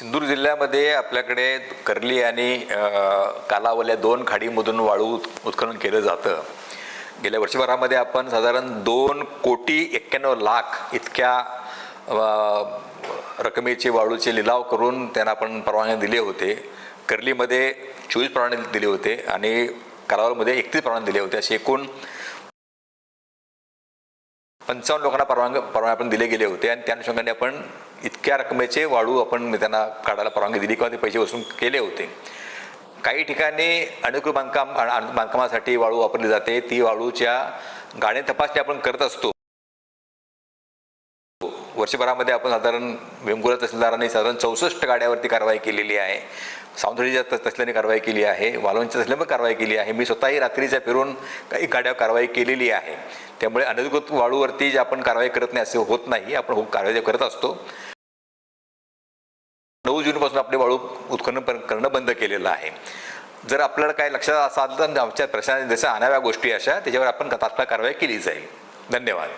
सिंधूर जिल्ह्यामध्ये आपल्याकडे कर्ली आणि कालावल्या दोन खाडीमधून वाळू उत्खनन केलं जातं. गेल्या वर्षभरामध्ये आपण साधारण दोन कोटी एक्क्याण्णव लाख इतक्या रकमेचे वाळूचे लिलाव करून त्यांना आपण परवाने दिले होते. कर्लीमध्ये चोवीस परवाने दिले होते आणि कालावलमध्ये एकतीस परवाने दिले होते. असे एकूण पंचावन्न लोकांना परवानग परवाने आपण दिले गेले होते आणि त्या अनुषंगाने आपण इतक्या रकमेचे वाळू आपण त्यांना काढायला परवानगी दिली किंवा ते पैसे वसूल केले होते. काही ठिकाणी अनुकूल बांधकाम बांधकामासाठी वाळू वापरली जाते. ती वाळूच्या गाडी तपासणी आपण करत असतो. वर्षभरामध्ये आपण साधारण वेंगुर्ला तहसीलदारांनी साधारण चौसष्ट गाड्यावरती कारवाई केलेली आहे. सावंतवाडीच्या तस- तसल्याने कारवाई केली आहे. वालवणच्या तसल्याने पण कारवाई केली आहे. मी स्वतःही रात्रीच्या फिरून काही गाड्यावर कारवाई केलेली आहे. त्यामुळे अनधिकृत वाळूवरती जे आपण कारवाई करत नाही असे होत नाही. आपण कारवाई करत असतो. नऊ जूनपासून आपले वाळू उत्खनन करणं बंद केलेलं आहे. जर आपल्याला काय लक्षात असाल तर आमच्या प्रशासनाने जसं आणाव्या गोष्टी अशा त्याच्यावर आपण तात्काळ कारवाई केली जाईल. धन्यवाद.